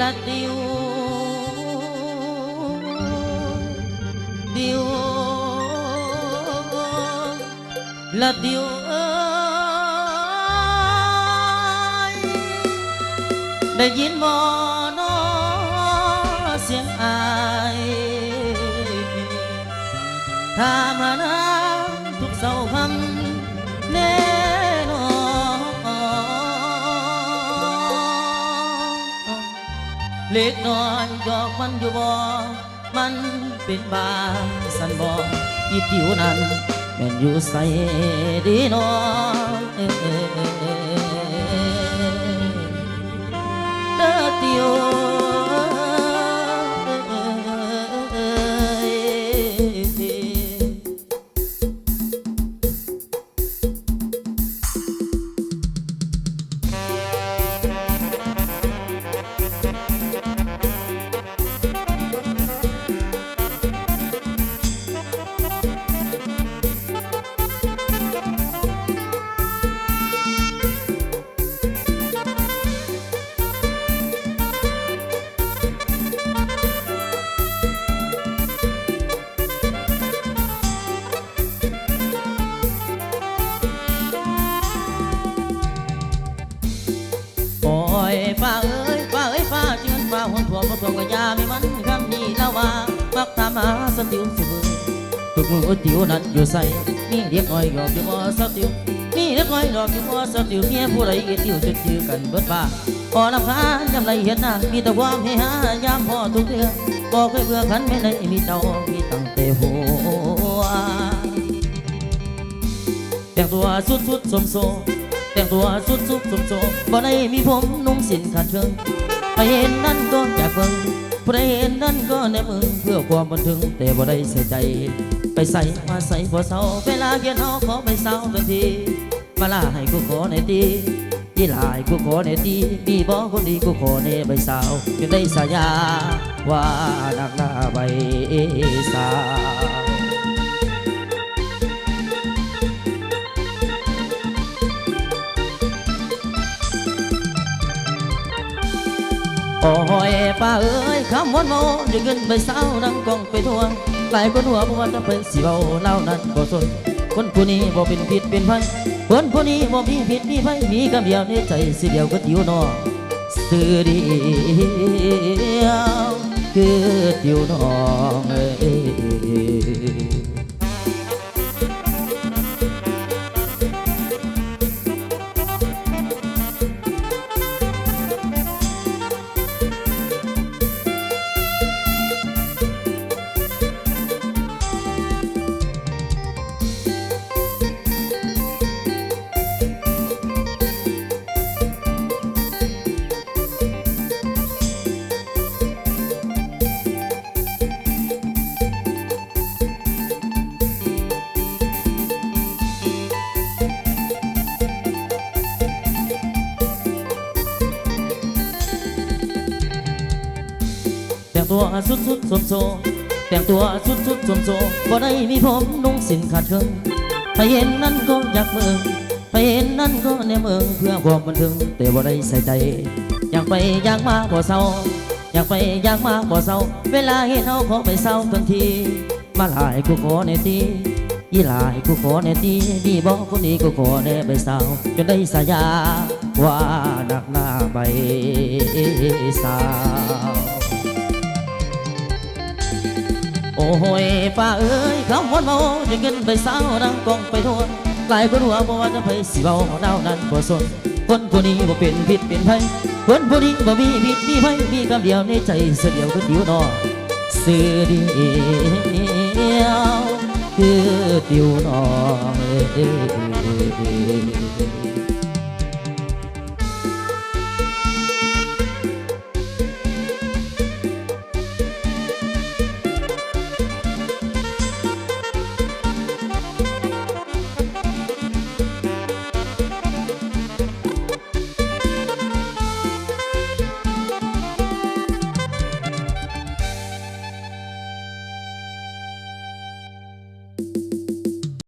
ละดิวดิวละดิวเอ้ยไเล็กน้อยดอกมันอยู่บ่ มันเป็นบางสันบ่อีติวนั้นแม่นอยู่ใส่ดีน้อยเด้อติว ฟ้าเอ้ยฟ้าเอ้ยฟ้าเจือนฟ้าหัวถั่วงมาถ่วงกับยาไม่มันคำนี้ล้วว่ามักทำหาสติวเสมอทุกมือติวนั้นอยู่ใส่นี่เรียกน้อยหยอกอยู่บ่สติวนี่เรียกน้อยหยอกอยู่บ่สติวเมียผู้ใดอีติวจนจือกันเบิดบ้าพอลำคาญยำไรเห็นหน้ามีแต่ความเฮฮายามพอทุกเดือนบ่เคยเบื่อขันไม่ได้มีเจ้ามีตั้งแต่หัวแต่งตัวสุดสุดๆสมโซ แต่งตัวสุดสุดๆสมโซบ่ได้มีผมนุ่งสินขาดเชิงไปเห็นนั่นก็อยากเบิ่งผู้ใดเห็นนั่นก็แนมึงเพื่อความบันเทิงแต่บ่ได้ใส่ใจ ไปใส่มาใส่พอเศร้าเวลาเขียนเอาขอไปเศร้าทันทีมาลาให้กูขอในตียี่หลายกูขอในตีมีบ่คนดีกูขอในใบสาวจึงได้สายาว่านักหน้าใบสาว โอ้ยป้าเอ้ยคำวันโมดึงเงินไปเศร้าดังกองไปทั่วหลายคนหัวบ่ว่าจะเป็นสีเบาเล่านั้นบ่สนคนผู้นี้บ่เป็นผิดเป็นพันคนผู้นี้บ่มีผิดมีไผมีคำเดียวในใจสิเดียวก็ติวนอสื่อเดียวคือติวนองเอ้ แต่งตัวสุดสุดสมโซแต่งตัวสุดสุดสมโซบ่ได้มีผมนุ่งสินขาดเชิงไปเห็นนั่นก็อยากเมืองไปเห็นนั่นก็ในเมืองเพื่อความบันเทิงแต่บ่ได้ใส่ใจ อยากไปอยากมาบ่เศร้าอยากไปอยากมาบ่เศร้าเวลาเห็นเขาขอไปเศร้าทันที มาหลายกูขอในทียี่หลายกูขอในทีดีบอกคนนี้กูขอในใบสาจนได้สายาว่านักหน้าใบสาว โอ้โหยป้าเอ้ยคำวันเมาจะเงินไปสาวดังกองไปทั่วหลายคนหัวบ่ว่าจะไปสิเบาดาวนั้นบ่สนคนผู้นี้บ่เป็นผิดเป็นไผคนผู้นี้บ่มีผิดมีไผมีคำเดียวในใจเสียเดียวก็เดียวนอสื่อเดียวคือเดียวนอเอ้